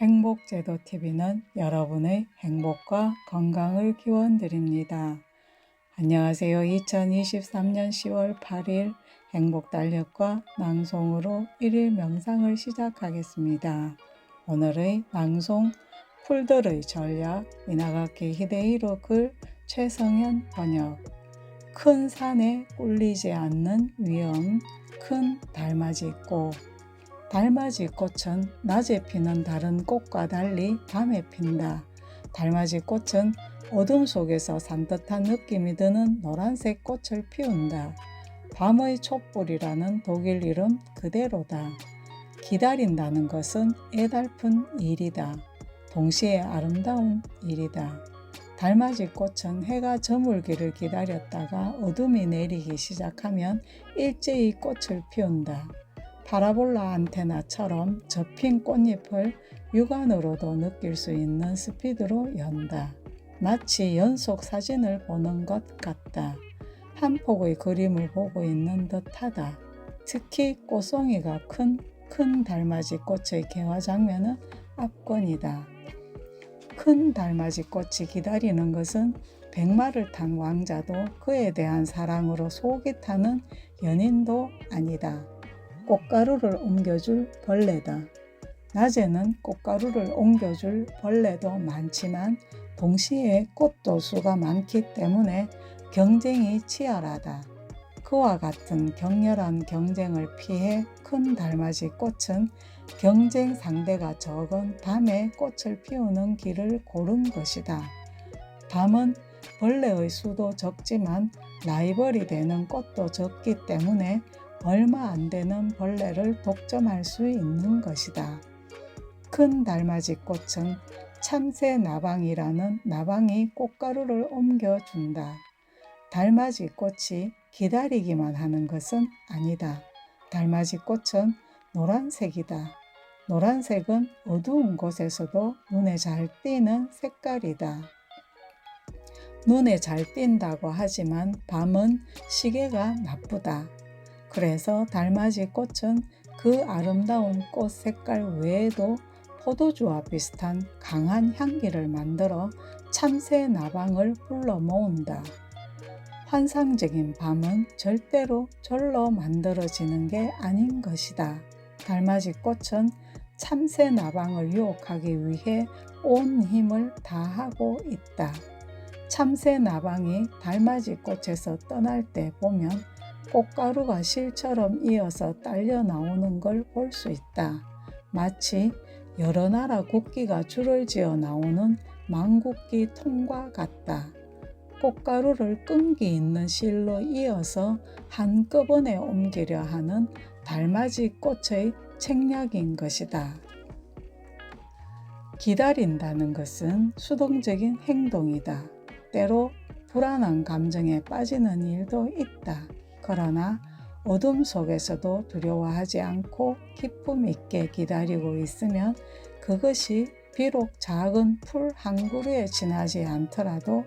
행복제도TV는 여러분의 행복과 건강을 기원드립니다. 안녕하세요. 2023년 10월 8일 행복달력과 낭송으로 1일 명상을 시작하겠습니다. 오늘의 낭송 풀들의 전략 이나가키 히데이로 글 최성현 번역 큰 산에 꿀리지 않는 위험 큰 달맞이 꽃 달맞이 꽃은 낮에 피는 다른 꽃과 달리 밤에 핀다. 달맞이 꽃은 어둠 속에서 산뜻한 느낌이 드는 노란색 꽃을 피운다. 밤의 촛불이라는 독일 이름 그대로다. 기다린다는 것은 애달픈 일이다. 동시에 아름다운 일이다. 달맞이 꽃은 해가 저물기를 기다렸다가 어둠이 내리기 시작하면 일제히 꽃을 피운다. 파라볼라 안테나처럼 접힌 꽃잎을 육안으로도 느낄 수 있는 스피드로 연다. 마치 연속 사진을 보는 것 같다. 한 폭의 그림을 보고 있는 듯하다. 특히 꽃송이가 큰, 큰 달맞이 꽃의 개화 장면은 압권이다. 큰 달맞이 꽃이 기다리는 것은 백마를 탄 왕자도 그에 대한 사랑으로 속이 타는 연인도 아니다. 꽃가루를 옮겨줄 벌레다. 낮에는 꽃가루를 옮겨줄 벌레도 많지만 동시에 꽃도 수가 많기 때문에 경쟁이 치열하다. 그와 같은 격렬한 경쟁을 피해 큰 달맞이 꽃은 경쟁 상대가 적은 밤에 꽃을 피우는 길을 고른 것이다. 밤은 벌레의 수도 적지만 라이벌이 되는 꽃도 적기 때문에 얼마 안 되는 벌레를 독점할 수 있는 것이다. 큰 달맞이 꽃은 참새 나방이라는 나방이 꽃가루를 옮겨준다. 달맞이 꽃이 기다리기만 하는 것은 아니다. 달맞이 꽃은 노란색이다. 노란색은 어두운 곳에서도 눈에 잘 띄는 색깔이다. 눈에 잘 띈다고 하지만 밤은 시계가 나쁘다. 그래서 달맞이 꽃은 그 아름다운 꽃 색깔 외에도 포도주와 비슷한 강한 향기를 만들어 참새 나방을 불러 모은다. 환상적인 밤은 절대로 절로 만들어지는 게 아닌 것이다. 달맞이 꽃은 참새 나방을 유혹하기 위해 온 힘을 다하고 있다. 참새 나방이 달맞이 꽃에서 떠날 때 보면 꽃가루가 실처럼 이어서 딸려 나오는 걸 볼 수 있다. 마치 여러 나라 국기가 줄을 지어 나오는 망국기 통과 같다. 꽃가루를 끈기 있는 실로 이어서 한꺼번에 옮기려 하는 달맞이 꽃의 책략인 것이다. 기다린다는 것은 수동적인 행동이다. 때로 불안한 감정에 빠지는 일도 있다. 그러나 어둠 속에서도 두려워하지 않고 기쁨 있게 기다리고 있으면 그것이 비록 작은 풀 한 그루에 지나지 않더라도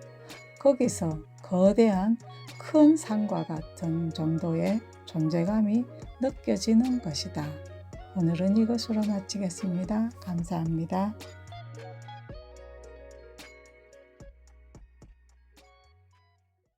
거기서 거대한 큰 산과 같은 정도의 존재감이 느껴지는 것이다. 오늘은 이것으로 마치겠습니다. 감사합니다.